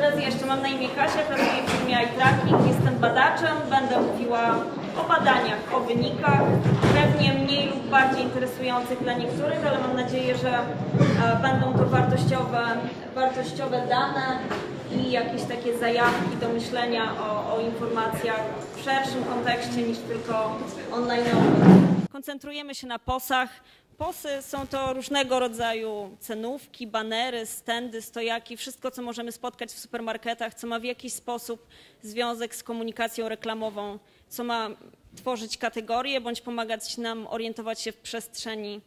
Teraz jeszcze mam na imię Kasia, pracuję w firmie iTracking, jestem badaczem, będę mówiła o badaniach, o wynikach, pewnie mniej lub bardziej interesujących dla niektórych, ale mam nadzieję, że e, będą to wartościowe, wartościowe dane i jakieś takie zajawki do myślenia o, o informacjach w szerszym kontekście niż tylko online. Koncentrujemy się na posach. Posy są to różnego rodzaju cenówki, banery, stędy, stojaki, wszystko, co możemy spotkać w supermarketach, co ma w jakiś sposób związek z komunikacją reklamową, co ma tworzyć kategorie bądź pomagać nam orientować się w przestrzeni.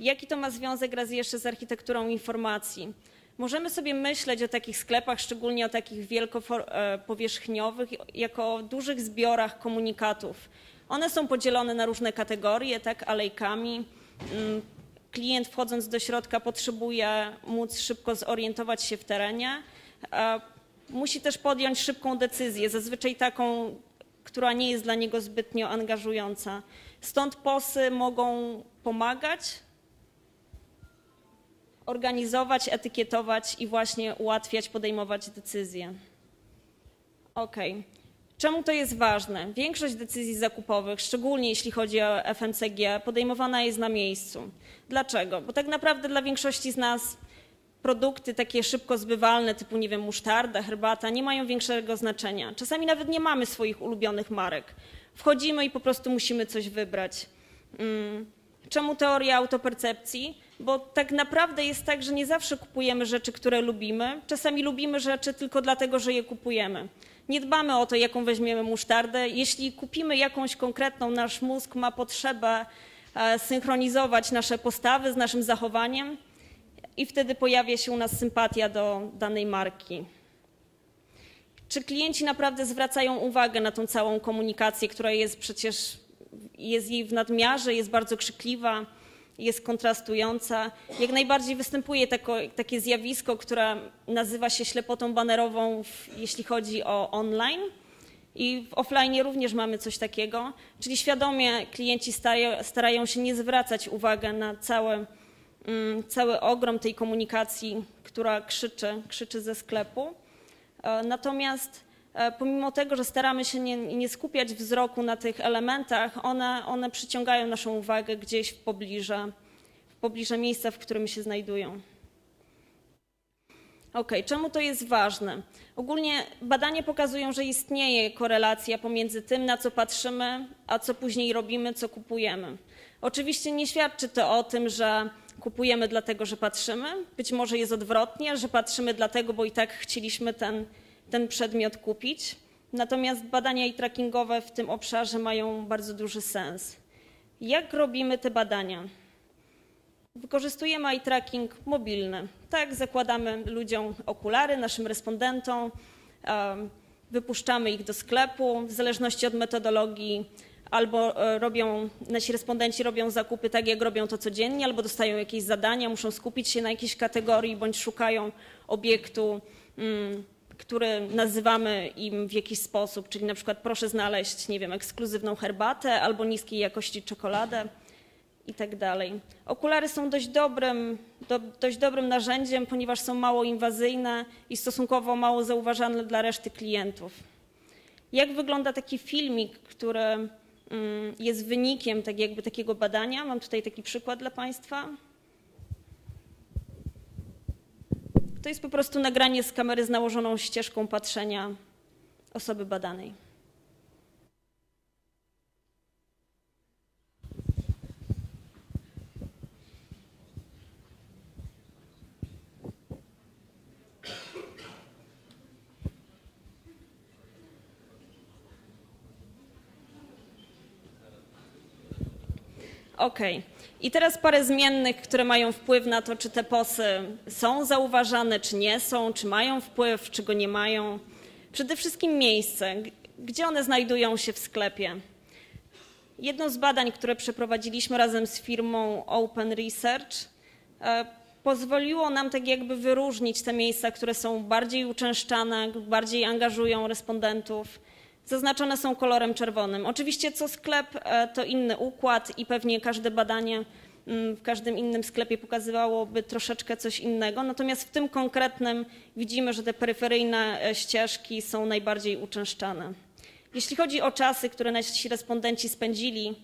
Jaki to ma związek raz jeszcze z architekturą informacji? Możemy sobie myśleć o takich sklepach, szczególnie o takich wielkopowierzchniowych, jako o dużych zbiorach komunikatów. One są podzielone na różne kategorie, tak, alejkami. Mm, klient wchodząc do środka potrzebuje móc szybko zorientować się w terenie. Musi też podjąć szybką decyzję, zazwyczaj taką, która nie jest dla niego zbytnio angażująca. Stąd posy mogą pomagać, organizować, etykietować i właśnie ułatwiać, podejmować decyzje. OK. Czemu to jest ważne? Większość decyzji zakupowych, szczególnie jeśli chodzi o FMCG, podejmowana jest na miejscu. Dlaczego? Bo tak naprawdę dla większości z nas produkty takie szybko zbywalne, typu nie wiem, musztarda, herbata, nie mają większego znaczenia. Czasami nawet nie mamy swoich ulubionych marek. Wchodzimy i po prostu musimy coś wybrać. Mm. Czemu teoria autopercepcji? Bo tak naprawdę jest tak, że nie zawsze kupujemy rzeczy, które lubimy. Czasami lubimy rzeczy tylko dlatego, że je kupujemy. Nie dbamy o to, jaką weźmiemy musztardę. Jeśli kupimy jakąś konkretną, nasz mózg ma potrzebę e, synchronizować nasze postawy z naszym zachowaniem i wtedy pojawia się u nas sympatia do danej marki. Czy klienci naprawdę zwracają uwagę na tą całą komunikację, która jest przecież jest jej w nadmiarze, jest bardzo krzykliwa, jest kontrastująca. Jak najbardziej występuje tako, takie zjawisko, które nazywa się ślepotą banerową, jeśli chodzi o online. I w offline również mamy coś takiego, czyli świadomie klienci starają, starają się nie zwracać uwagi na cały, mm, cały ogrom tej komunikacji, która krzyczy, krzyczy ze sklepu. E, natomiast pomimo tego, że staramy się nie, nie skupiać wzroku na tych elementach, one, one przyciągają naszą uwagę gdzieś w pobliżu, w pobliżu miejsca, w którym się znajdują. Ok, czemu to jest ważne? Ogólnie badania pokazują, że istnieje korelacja pomiędzy tym, na co patrzymy, a co później robimy, co kupujemy. Oczywiście nie świadczy to o tym, że kupujemy dlatego, że patrzymy. Być może jest odwrotnie, że patrzymy dlatego, bo i tak chcieliśmy ten ten przedmiot kupić. Natomiast badania i trackingowe w tym obszarze mają bardzo duży sens. Jak robimy te badania? Wykorzystujemy eye tracking mobilny. Tak, zakładamy ludziom okulary, naszym respondentom, wypuszczamy ich do sklepu. W zależności od metodologii albo e, robią, nasi respondenci robią zakupy tak, jak robią to codziennie, albo dostają jakieś zadania, muszą skupić się na jakiejś kategorii, bądź szukają obiektu mm, który nazywamy im w jakiś sposób, czyli na przykład proszę znaleźć, nie wiem, ekskluzywną herbatę albo niskiej jakości czekoladę i tak dalej. Okulary są dość dobrym, do, dość dobrym narzędziem, ponieważ są mało inwazyjne i stosunkowo mało zauważalne dla reszty klientów. Jak wygląda taki filmik, który mm, jest wynikiem tak jakby takiego badania? Mam tutaj taki przykład dla Państwa. To jest po prostu nagranie z kamery z nałożoną ścieżką patrzenia osoby badanej. Okay. I teraz parę zmiennych, które mają wpływ na to, czy te posy są zauważane, czy nie są, czy mają wpływ, czy go nie mają. Przede wszystkim miejsce, gdzie one znajdują się w sklepie. Jedno z badań, które przeprowadziliśmy razem z firmą Open Research, e, pozwoliło nam tak jakby wyróżnić te miejsca, które są bardziej uczęszczane, bardziej angażują respondentów zaznaczone są kolorem czerwonym. Oczywiście co sklep e, to inny układ i pewnie każde badanie mm, w każdym innym sklepie pokazywałoby troszeczkę coś innego. Natomiast w tym konkretnym widzimy, że te peryferyjne e, ścieżki są najbardziej uczęszczane. Jeśli chodzi o czasy, które nasi respondenci spędzili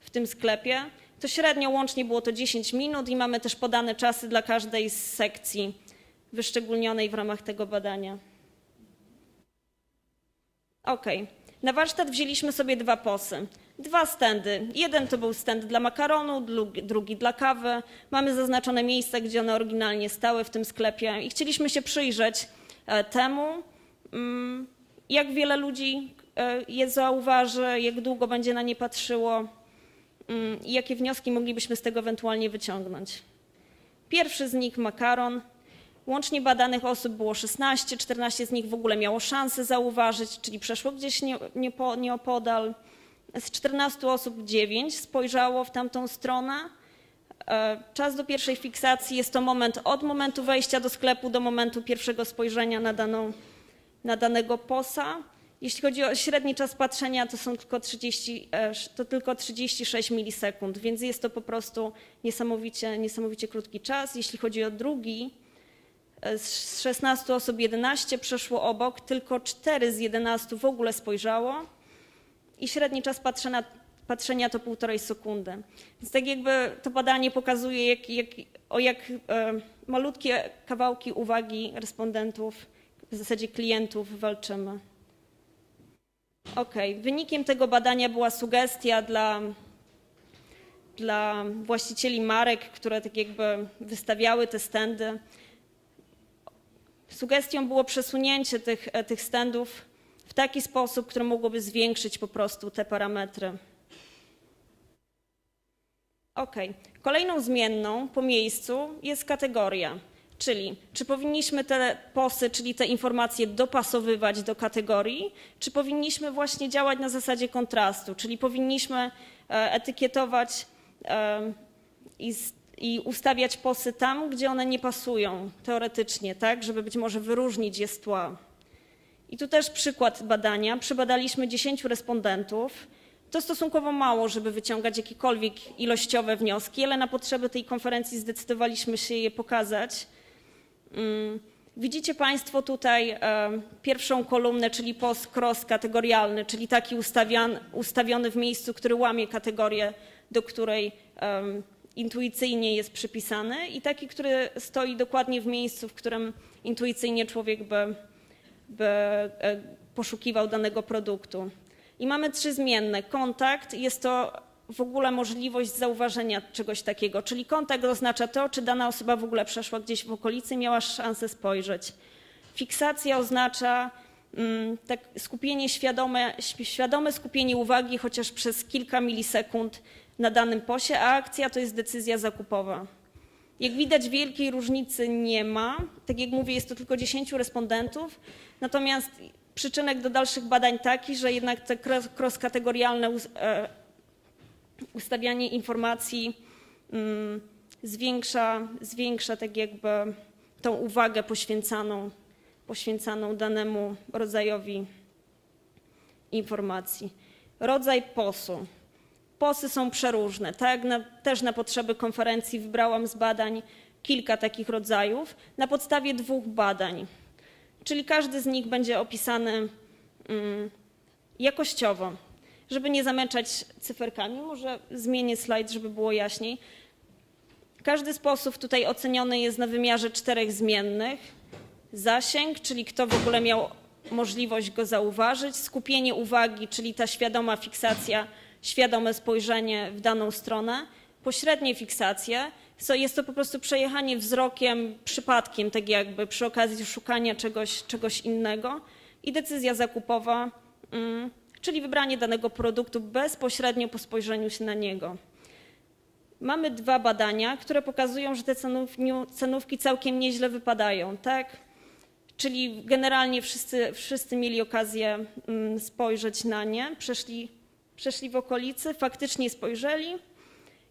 w tym sklepie, to średnio łącznie było to 10 minut i mamy też podane czasy dla każdej z sekcji wyszczególnionej w ramach tego badania. Ok. Na warsztat wzięliśmy sobie dwa posy. Dwa stędy. Jeden to był stand dla makaronu, drugi dla kawy. Mamy zaznaczone miejsca, gdzie one oryginalnie stały w tym sklepie i chcieliśmy się przyjrzeć e, temu, mm, jak wiele ludzi e, je zauważy, jak długo będzie na nie patrzyło mm, i jakie wnioski moglibyśmy z tego ewentualnie wyciągnąć. Pierwszy z nich makaron. Łącznie badanych osób było 16, 14 z nich w ogóle miało szansę zauważyć, czyli przeszło gdzieś nie, nie po, nieopodal. Z 14 osób 9 spojrzało w tamtą stronę. E, czas do pierwszej fiksacji jest to moment od momentu wejścia do sklepu do momentu pierwszego spojrzenia na, daną, na danego posa. Jeśli chodzi o średni czas patrzenia, to są tylko 30, e, to tylko 36 milisekund, więc jest to po prostu niesamowicie, niesamowicie krótki czas. Jeśli chodzi o drugi, z 16 osób 11 przeszło obok, tylko 4 z 11 w ogóle spojrzało i średni czas patrzenia, patrzenia to półtorej sekundy. Więc tak jakby to badanie pokazuje, jak, jak, o jak e, malutkie kawałki uwagi respondentów, w zasadzie klientów walczymy. Ok, wynikiem tego badania była sugestia dla, dla właścicieli marek, które tak jakby wystawiały te stędy, Sugestią było przesunięcie tych, e, tych standów w taki sposób, który mogłoby zwiększyć po prostu te parametry. Ok. Kolejną zmienną po miejscu jest kategoria, czyli czy powinniśmy te posy, czyli te informacje dopasowywać do kategorii, czy powinniśmy właśnie działać na zasadzie kontrastu, czyli powinniśmy e, etykietować e, i i ustawiać posy tam, gdzie one nie pasują teoretycznie, tak, żeby być może wyróżnić je z tła. I tu też przykład badania. Przebadaliśmy 10 respondentów. To stosunkowo mało, żeby wyciągać jakiekolwiek ilościowe wnioski, ale na potrzeby tej konferencji zdecydowaliśmy się je pokazać. Mm, widzicie Państwo tutaj e, pierwszą kolumnę, czyli post cross kategorialny, czyli taki ustawiony w miejscu, który łamie kategorię, do której intuicyjnie jest przypisany i taki, który stoi dokładnie w miejscu, w którym intuicyjnie człowiek by, by e, poszukiwał danego produktu. I mamy trzy zmienne. Kontakt jest to w ogóle możliwość zauważenia czegoś takiego, czyli kontakt oznacza to, czy dana osoba w ogóle przeszła gdzieś w okolicy, miała szansę spojrzeć. Fiksacja oznacza mm, tak skupienie świadome, świadome skupienie uwagi chociaż przez kilka milisekund na danym posie, a akcja to jest decyzja zakupowa. Jak widać, wielkiej różnicy nie ma. Tak jak mówię, jest to tylko 10 respondentów. Natomiast przyczynek do dalszych badań taki, że jednak te cross-kategorialne e, ustawianie informacji mm, zwiększa, zwiększa tak jakby tą uwagę poświęcaną, poświęcaną danemu rodzajowi informacji. Rodzaj posu. Posy są przeróżne. Tak, na, też na potrzeby konferencji wybrałam z badań kilka takich rodzajów na podstawie dwóch badań. Czyli każdy z nich będzie opisany mm, jakościowo. Żeby nie zamęczać cyferkami, może zmienię slajd, żeby było jaśniej. Każdy sposób tutaj oceniony jest na wymiarze czterech zmiennych. Zasięg, czyli kto w ogóle miał możliwość go zauważyć, skupienie uwagi, czyli ta świadoma fiksacja świadome spojrzenie w daną stronę. Pośrednie fiksacje jest to po prostu przejechanie wzrokiem przypadkiem, tak jakby przy okazji szukania czegoś, czegoś innego. I decyzja zakupowa, mm, czyli wybranie danego produktu bezpośrednio po spojrzeniu się na niego. Mamy dwa badania, które pokazują, że te cenówki całkiem nieźle wypadają, tak? Czyli generalnie wszyscy, wszyscy mieli okazję mm, spojrzeć na nie, przeszli przeszli w okolicy, faktycznie spojrzeli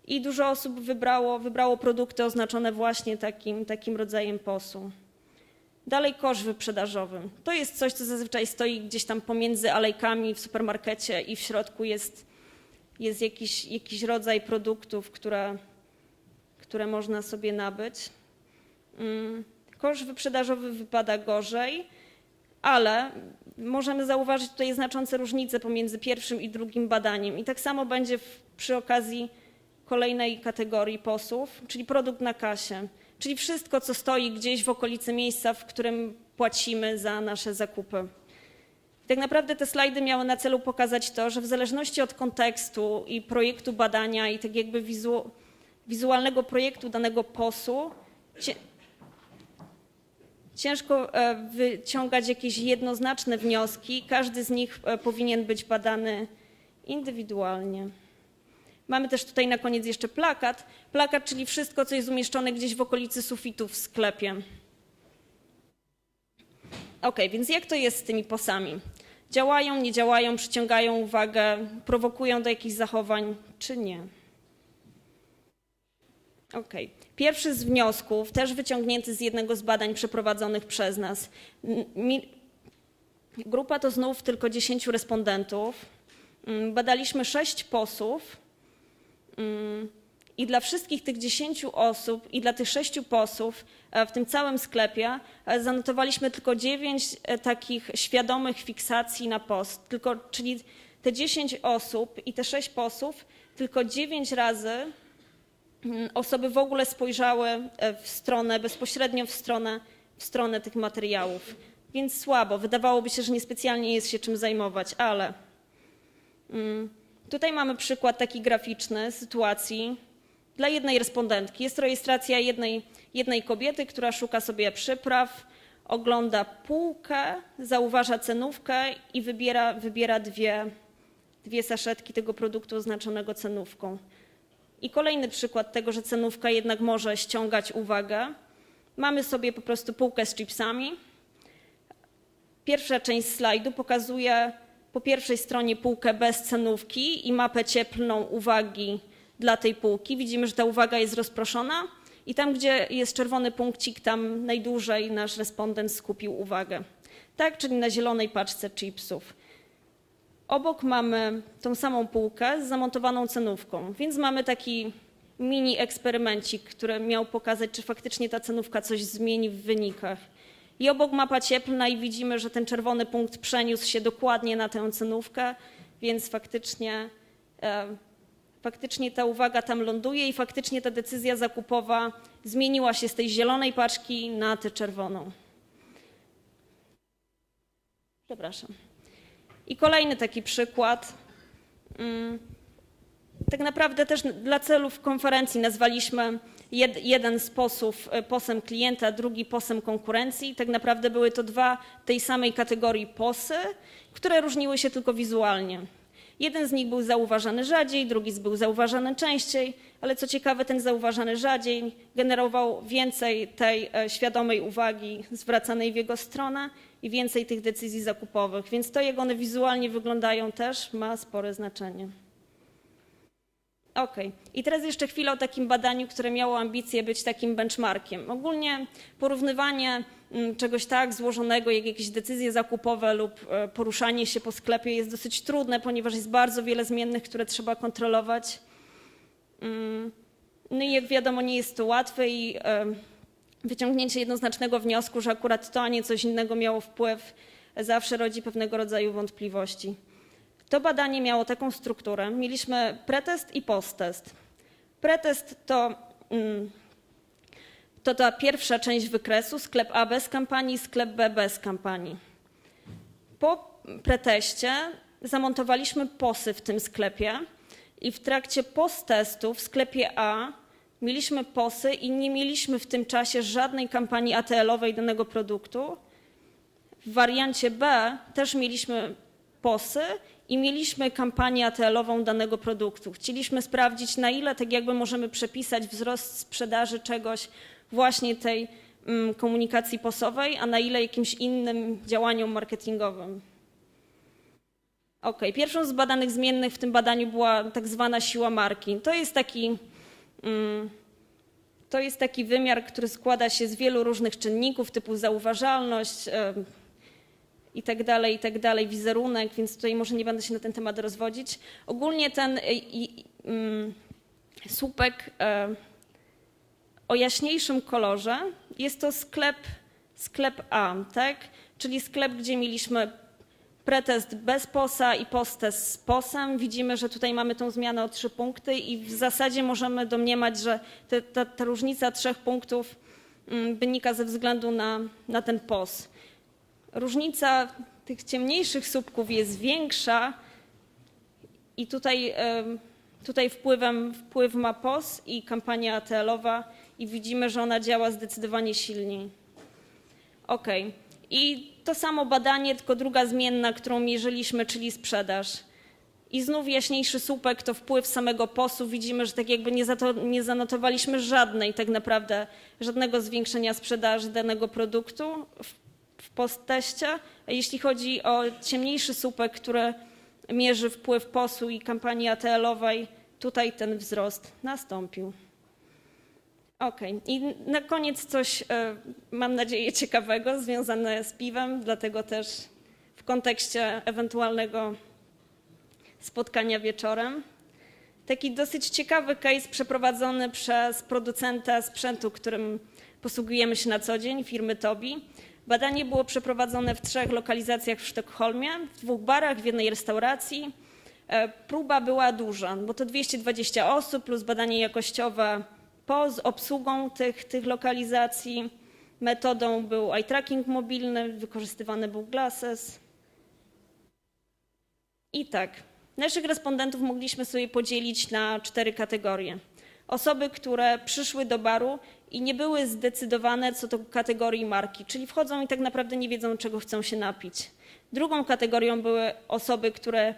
i dużo osób wybrało, wybrało produkty oznaczone właśnie takim, takim rodzajem posu. Dalej kosz wyprzedażowy. To jest coś, co zazwyczaj stoi gdzieś tam pomiędzy alejkami w supermarkecie i w środku jest, jest jakiś, jakiś rodzaj produktów, które, które można sobie nabyć. Mm, Koszt wyprzedażowy wypada gorzej, ale możemy zauważyć tutaj znaczące różnice pomiędzy pierwszym i drugim badaniem. I tak samo będzie w, przy okazji kolejnej kategorii posłów, czyli produkt na kasie, czyli wszystko, co stoi gdzieś w okolicy miejsca, w którym płacimy za nasze zakupy. Tak naprawdę te slajdy miały na celu pokazać to, że w zależności od kontekstu i projektu badania i tak jakby wizu, wizualnego projektu danego posu, ciężko e, wyciągać jakieś jednoznaczne wnioski. Każdy z nich e, powinien być badany indywidualnie. Mamy też tutaj na koniec jeszcze plakat. Plakat, czyli wszystko, co jest umieszczone gdzieś w okolicy sufitu w sklepie. Ok, więc jak to jest z tymi posami? Działają, nie działają, przyciągają uwagę, prowokują do jakichś zachowań, czy nie? Ok. Pierwszy z wniosków, też wyciągnięty z jednego z badań przeprowadzonych przez nas. Grupa to znów tylko 10 respondentów. Mm, badaliśmy 6 posłów mm, i dla wszystkich tych 10 osób i dla tych 6 posłów e, w tym całym sklepie e, zanotowaliśmy tylko 9 e, takich świadomych fiksacji na post. Tylko, czyli te 10 osób i te 6 posłów tylko 9 razy osoby w ogóle spojrzały e, w stronę, bezpośrednio w stronę, w stronę tych materiałów. Więc słabo. Wydawałoby się, że niespecjalnie jest się czym zajmować, ale mm, tutaj mamy przykład taki graficzny sytuacji dla jednej respondentki. Jest rejestracja jednej, jednej kobiety, która szuka sobie przypraw, ogląda półkę, zauważa cenówkę i wybiera, wybiera dwie, dwie saszetki tego produktu oznaczonego cenówką. I kolejny przykład tego, że cenówka jednak może ściągać uwagę. Mamy sobie po prostu półkę z chipsami. Pierwsza część slajdu pokazuje po pierwszej stronie półkę bez cenówki i mapę cieplną uwagi dla tej półki. Widzimy, że ta uwaga jest rozproszona i tam, gdzie jest czerwony punkcik, tam najdłużej nasz respondent skupił uwagę. Tak, czyli na zielonej paczce chipsów. Obok mamy tą samą półkę z zamontowaną cenówką, więc mamy taki mini eksperymencik, który miał pokazać, czy faktycznie ta cenówka coś zmieni w wynikach. I obok mapa cieplna i widzimy, że ten czerwony punkt przeniósł się dokładnie na tę cenówkę, więc faktycznie, e, faktycznie ta uwaga tam ląduje i faktycznie ta decyzja zakupowa zmieniła się z tej zielonej paczki na tę czerwoną. Przepraszam. I kolejny taki przykład. Mm, tak naprawdę też dla celów konferencji nazwaliśmy jeden z posów e, posem klienta, drugi posem konkurencji. Tak naprawdę były to dwa tej samej kategorii posy, które różniły się tylko wizualnie. Jeden z nich był zauważany rzadziej, drugi był zauważany częściej, ale co ciekawe, ten zauważany rzadziej generował więcej tej e, świadomej uwagi zwracanej w jego stronę i więcej tych decyzji zakupowych. Więc to, jak one wizualnie wyglądają, też ma spore znaczenie. OK. I teraz jeszcze chwilę o takim badaniu, które miało ambicje być takim benchmarkiem. Ogólnie porównywanie mm, czegoś tak złożonego, jak jakieś decyzje zakupowe lub e, poruszanie się po sklepie jest dosyć trudne, ponieważ jest bardzo wiele zmiennych, które trzeba kontrolować. Mm, no i jak wiadomo, nie jest to łatwe i e, wyciągnięcie jednoznacznego wniosku, że akurat to, a nie coś innego miało wpływ, zawsze rodzi pewnego rodzaju wątpliwości. To badanie miało taką strukturę. Mieliśmy pretest i posttest. Pretest to, mm, to ta pierwsza część wykresu, sklep A bez kampanii, sklep B bez kampanii. Po preteście zamontowaliśmy posy w tym sklepie i w trakcie posttestu w sklepie A mieliśmy posy i nie mieliśmy w tym czasie żadnej kampanii ATL-owej danego produktu. W wariancie B też mieliśmy posy i mieliśmy kampanię ATL-ową danego produktu. Chcieliśmy sprawdzić, na ile tak jakby możemy przepisać wzrost sprzedaży czegoś właśnie tej mm, komunikacji posowej, a na ile jakimś innym działaniom marketingowym. Ok, pierwszą z badanych zmiennych w tym badaniu była tak zwana siła marki. To jest taki mm, to jest taki wymiar, który składa się z wielu różnych czynników, typu zauważalność, i tak dalej, i tak dalej, wizerunek, więc tutaj może nie będę się na ten temat rozwodzić. Ogólnie ten y, y, y, słupek o jaśniejszym kolorze jest to sklep, sklep A, tak? czyli sklep, gdzie mieliśmy pretest bez posa i posttest z posem. Widzimy, że tutaj mamy tą zmianę o trzy punkty i w zasadzie możemy domniemać, że te, ta, ta, różnica trzech punktów mm, wynika ze względu na, na ten pos. Różnica tych ciemniejszych słupków jest większa i tutaj, tutaj wpływem, wpływ ma POS i kampania ATL-owa i widzimy, że ona działa zdecydowanie silniej. OK. I to samo badanie, tylko druga zmienna, którą mierzyliśmy, czyli sprzedaż. I znów jaśniejszy słupek to wpływ samego POS-u. Widzimy, że tak jakby nie, za to, nie zanotowaliśmy żadnej tak naprawdę, żadnego zwiększenia sprzedaży danego produktu w. A jeśli chodzi o ciemniejszy słupek, który mierzy wpływ POS-u i kampanii ATL-owej, tutaj ten wzrost nastąpił. OK. I na koniec coś, e, mam nadzieję, ciekawego związane z piwem, dlatego też w kontekście ewentualnego spotkania wieczorem. Taki dosyć ciekawy case przeprowadzony przez producenta sprzętu, którym posługujemy się na co dzień, firmy Tobi. Badanie było przeprowadzone w trzech lokalizacjach w Sztokholmie, w dwóch barach, w jednej restauracji. E, próba była duża, bo to 220 osób plus badanie jakościowe po z obsługą tych, tych lokalizacji. Metodą był eye tracking mobilny, wykorzystywany był glasses. I tak, naszych respondentów mogliśmy sobie podzielić na cztery kategorie. Osoby, które przyszły do baru i nie były zdecydowane co do kategorii marki, czyli wchodzą i tak naprawdę nie wiedzą, czego chcą się napić. Drugą kategorią były osoby, które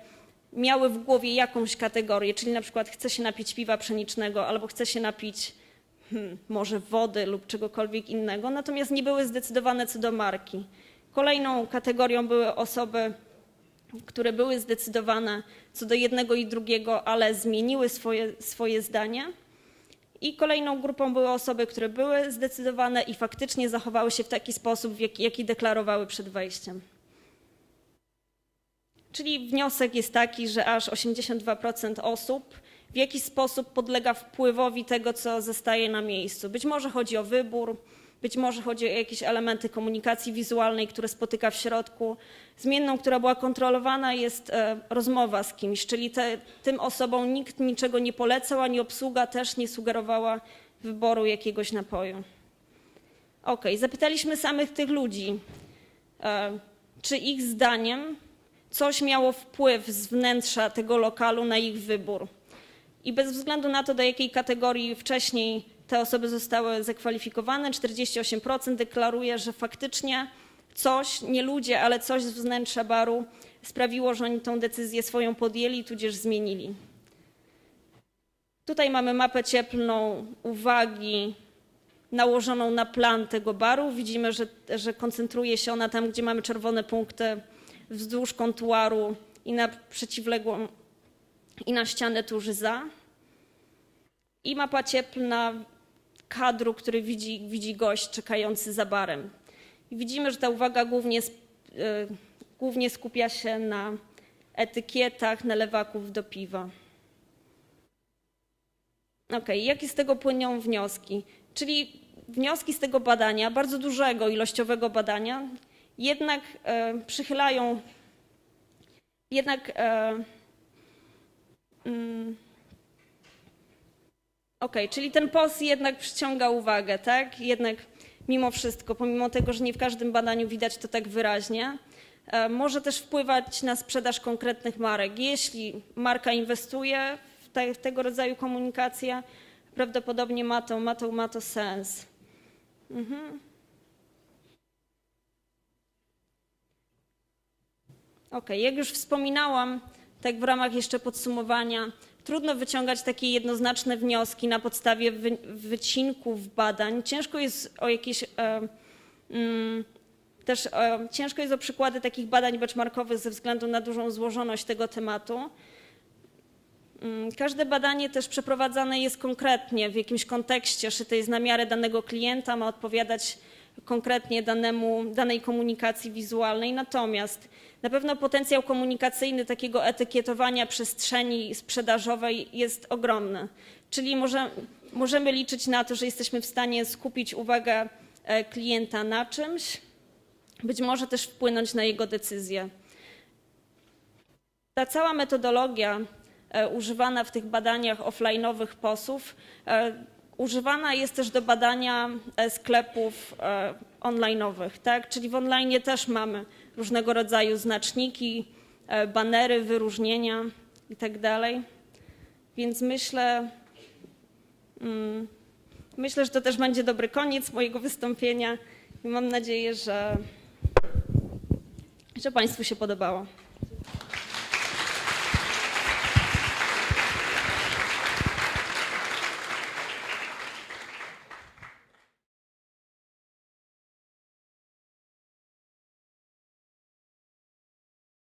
miały w głowie jakąś kategorię, czyli na przykład chce się napić piwa pszenicznego albo chce się napić hmm, może wody lub czegokolwiek innego, natomiast nie były zdecydowane co do marki. Kolejną kategorią były osoby, które były zdecydowane co do jednego i drugiego, ale zmieniły swoje, swoje zdanie. I kolejną grupą były osoby, które były zdecydowane i faktycznie zachowały się w taki sposób, jaki, jaki deklarowały przed wejściem. Czyli wniosek jest taki, że aż 82% osób w jakiś sposób podlega wpływowi tego, co zostaje na miejscu. Być może chodzi o wybór, być może chodzi o jakieś elementy komunikacji wizualnej, które spotyka w środku. Zmienną, która była kontrolowana, jest e, rozmowa z kimś, czyli te, tym osobom nikt niczego nie polecał, ani obsługa też nie sugerowała wyboru jakiegoś napoju. Ok, zapytaliśmy samych tych ludzi, e, czy ich zdaniem coś miało wpływ z wnętrza tego lokalu na ich wybór. I bez względu na to, do jakiej kategorii wcześniej te osoby zostały zakwalifikowane, 48% deklaruje, że faktycznie coś, nie ludzie, ale coś z wnętrza baru sprawiło, że oni tą decyzję swoją podjęli, tudzież zmienili. Tutaj mamy mapę cieplną uwagi nałożoną na plan tego baru. Widzimy, że, że koncentruje się ona tam, gdzie mamy czerwone punkty wzdłuż kontuaru i na przeciwległą i na ścianę tuż za. I mapa cieplna kadru, który widzi, widzi gość czekający za barem. I widzimy, że ta uwaga głównie, e, głównie skupia się na etykietach nalewaków do piwa. Ok, jakie z tego płyną wnioski? Czyli wnioski z tego badania, bardzo dużego ilościowego badania, jednak e, przychylają, jednak e, OK, czyli ten POS jednak przyciąga uwagę, tak? Jednak mimo wszystko, pomimo tego, że nie w każdym badaniu widać to tak wyraźnie, e, może też wpływać na sprzedaż konkretnych marek. Jeśli marka inwestuje w, te, w tego rodzaju komunikację, prawdopodobnie ma to, ma to, ma to sens. Mhm. OK, jak już wspominałam, tak w ramach jeszcze podsumowania, trudno wyciągać takie jednoznaczne wnioski na podstawie wy, wycinków badań. Ciężko jest o jakieś. E, mm, też e, ciężko jest o przykłady takich badań benchmarkowych ze względu na dużą złożoność tego tematu. Mm, każde badanie też przeprowadzane jest konkretnie w jakimś kontekście, szyte jest na miarę danego klienta, ma odpowiadać konkretnie danemu, danej komunikacji wizualnej. Natomiast na pewno potencjał komunikacyjny takiego etykietowania przestrzeni sprzedażowej jest ogromny. Czyli może, możemy liczyć na to, że jesteśmy w stanie skupić uwagę e, klienta na czymś, być może też wpłynąć na jego decyzję. Ta cała metodologia e, używana w tych badaniach offline'owych POS-ów e, używana jest też do badania e, sklepów e, online'owych, tak? Czyli w online też mamy różnego rodzaju znaczniki, e, banery, wyróżnienia i tak. Więc myślę, mm, myślę, że to też będzie dobry koniec mojego wystąpienia i mam nadzieję, że, że Państwu się podobało.